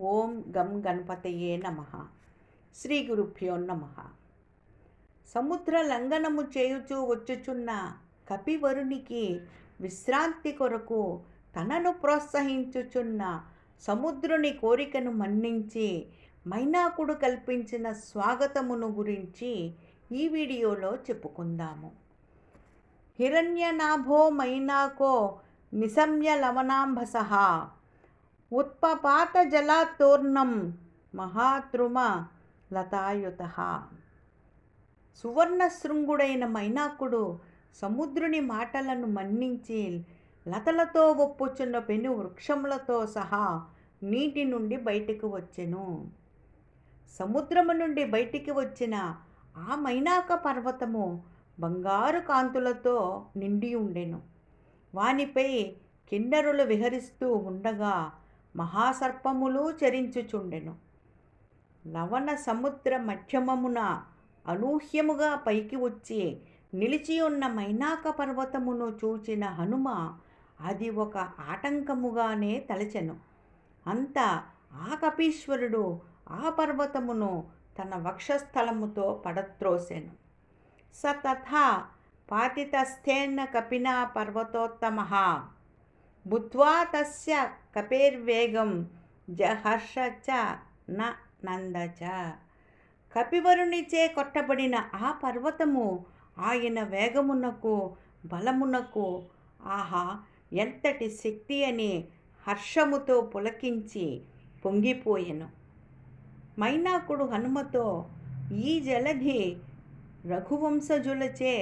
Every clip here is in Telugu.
ఓం గం గణపతయే నమ. శ్రీ గురుభ్యో నమ. సముద్ర లంఘనము చేయుచూ వచ్చుచున్న కపివరునికి విశ్రాంతి కొరకు తనను ప్రోత్సహించుచున్న సముద్రుని కోరికను మన్నించి మైనాకుడు కల్పించిన స్వాగతమును గురించి ఈ వీడియోలో చెప్పుకుందాము. హిరణ్యనాభో మైనాకో నిశమ్య లవణాంబస ఉత్పపాత జలాతోర్ణం మహాతృమ లతాయుత. సువర్ణ శృంగుడైన మైనాకుడు సముద్రుని మాటలను మన్నించి లతలతో ఒప్పుచున్న పెను వృక్షములతో సహా నీటి నుండి బయటకు వచ్చెను. సముద్రము నుండి బయటికి వచ్చిన ఆ మైనాక పర్వతము బంగారు కాంతులతో నిండి ఉండెను. వానిపై కిన్నరులు విహరిస్తూ ఉండగా మహాసర్పములు చరించుచుండెను. లవణ సముద్ర మధ్యమమున అనూహ్యముగా పైకి వచ్చి నిలిచి ఉన్న మైనాక పర్వతమును చూచిన హనుమ అది ఒక ఆటంకముగానే తలచెను. అంత ఆ కపీశ్వరుడు ఆ పర్వతమును తన వక్షస్థలముతో పడత్రోసెను స తథా పాతితస్థేన కపినా పర్వతోత్తమ బుద్ధ్వా తస్య కపేర్వేగం జహర్ష చ న నందచ కపివరునిచే కొట్టబడిన ఆ పర్వతము ఆయన వేగమునకు బలమునకు ఆహా ఎంతటి శక్తి అని హర్షముతో పులకించి పొంగిపోయెను. మైనాకుడు హనుమతో ఈ జలధి రఘువంశజులచే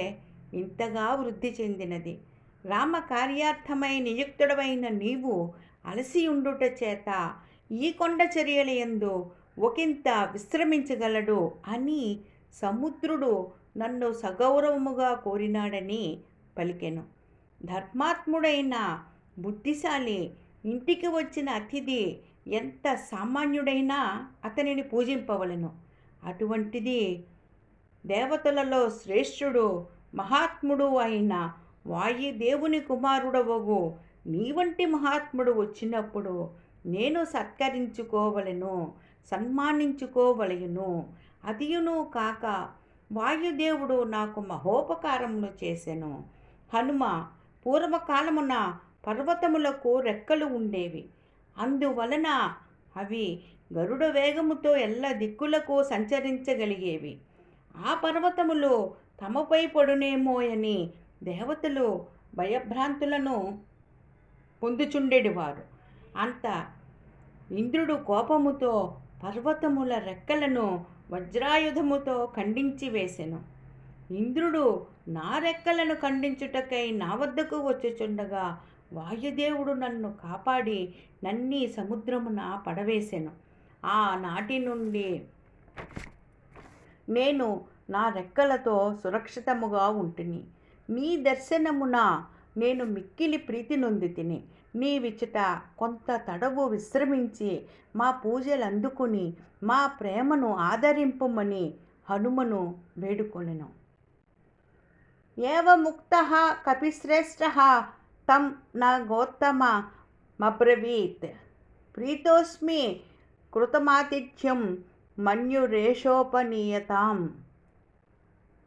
ఇంతగా వృద్ధి చెందినది. రామ కార్యార్థమై నియుక్తుడవైన నీవు అలసియుండుట చేత ఈ కొండ చర్యల యందు ఒకంత విశ్రమించగలడు అని సముద్రుడు నన్ను సగౌరవముగా కోరినాడని పలికెను. ధర్మాత్ముడైన బుద్ధిశాలి ఇంటికి వచ్చిన అతిథి ఎంత సామాన్యుడైనా అతనిని పూజింపవలను. అటువంటిది దేవతలలో శ్రేష్ఠుడు మహాత్ముడు అయిన వాయుదేవుని కుమారుడవగు. నీ వంటి మహాత్ముడు వచ్చినప్పుడు నేను సత్కరించుకోవలను సన్మానించుకోవలయును అదియును కాక వాయుదేవుడు నాకు మహోపకారమును చేసెను. హనుమ పూర్వకాలమున పర్వతములకు రెక్కలు ఉండేవి. అందువలన అవి గరుడ వేగముతో ఎల్ల దిక్కులకు సంచరించగలిగేవి. ఆ పర్వతములు తమపై పడునేమోయని దేవతలు భయభ్రాంతులను పొందుచుండేటివారు అంత ఇంద్రుడు కోపముతో పర్వతముల రెక్కలను వజ్రాయుధముతో ఖండించి వేసెను. ఇంద్రుడు నా రెక్కలను ఖండించుటకై నా వద్దకు వచ్చుచుండగా వాయుదేవుడు నన్ను కాపాడి నన్నీ సముద్రమున పడవేసెను. ఆ నాటి నుండి నేను నా రెక్కలతో సురక్షితముగా ఉంటుని. నీ దర్శనమున నేను మిక్కిలి ప్రీతి నొంది తిని నీ విచట కొంత తడవు విశ్రమించి మా పూజలు అందుకుని మా ప్రేమను ఆదరింపుమని హనుమను వేడుకొనెను. ఏవ ముక్త కపిశ్రేష్ఠ తం నా గోత్తమ మబ్రవీత్. ప్రీతోస్మి కృతమాతిథ్యం మన్యురేషోపనీయతాం.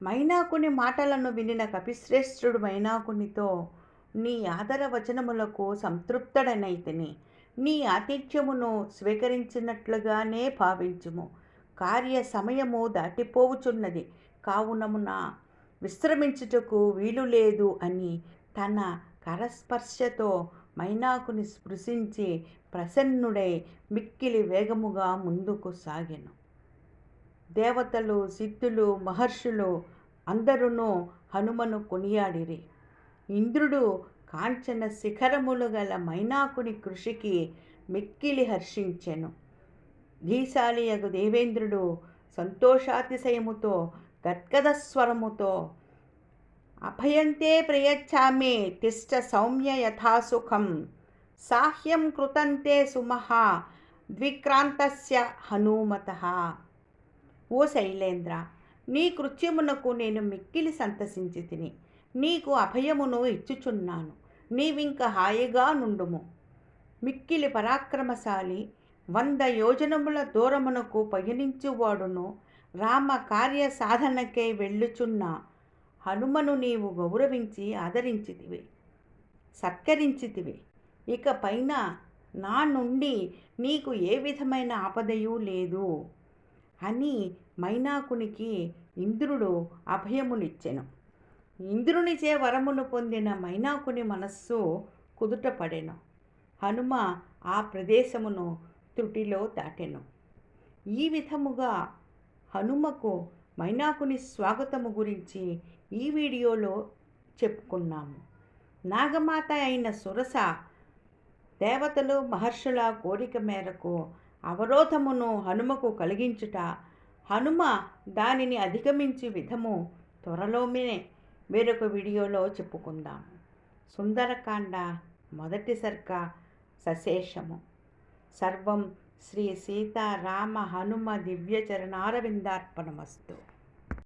మైనాకుని మాటలను వినిన కపిశ్రేష్ఠుడు మైనాకునితో నీ ఆదర వచనములకు సంతృప్తుడనైతిని. నీ ఆతిథ్యమును స్వీకరించినట్లుగానే భావించుము. కార్య సమయము దాటిపోవుచున్నది. కావునమున విశ్రమించుటకు వీలు లేదు అని తన కరస్పర్శతో మైనాకుని స్పృశించి ప్రసన్నుడై మిక్కిలి వేగముగా ముందుకు సాగెను. దేవతలు సిద్ధులు మహర్షులు అందరూ హనుమను కొనియాడిరి. ఇంద్రుడు కాంచన శిఖరములు గల మైనాకుని కృషికి మిక్కిలి హర్షించెను. ధీశాలియగు దేవేంద్రుడు సంతోషాతిశయముతో గద్గద స్వరముతో అభయంతే ప్రయచ్చామి తిష్ట సౌమ్య యథాసుఖం సాహ్యం కృతంతే సుమహా ద్విక్రాంతస్య హనుమత ఓ శైలేంద్ర నీ కృత్యమునకు నేను మిక్కిలి సంతసించి తిని నీకు అభయమును ఇచ్చుచున్నాను. నీవింక హాయిగా నుండుము. మిక్కిలి పరాక్రమశాలి వంద యోజనముల దూరమునకు పయనించువాడును. రామ కార్య సాధనకై వెళ్ళుచున్న హనుమను నీవు గౌరవించి ఆదరించితివి సత్కరించితివి. ఇక పైన నా నుండి నీకు ఏ విధమైన ఆపదయు లేదు. అని మైనాకునికి ఇంద్రుడు అభయమునిచ్చెను. ఇంద్రునిచే వరమును పొందిన మైనాకుని మనస్సు కుదుటపడెను. హనుమ ఆ ప్రదేశమును త్రుటిలో దాటెను. ఈ విధముగా హనుమకు మైనాకుని స్వాగతము గురించి ఈ వీడియోలో చెప్పుకున్నాము. నాగమాత అయిన సురస దేవతలు మహర్షుల కోరిక మేరకు అవరోధమును హనుమకు కలిగించుట హనుమ దానిని అధిగమించి విధము త్వరలోనే వేరొక వీడియోలో చెప్పుకుందాం. సుందరకాండ మొదటి సర్గ సశేషము. సర్వం శ్రీ సీతారామ హనుమ దివ్యచరణారవిందార్పణమస్తు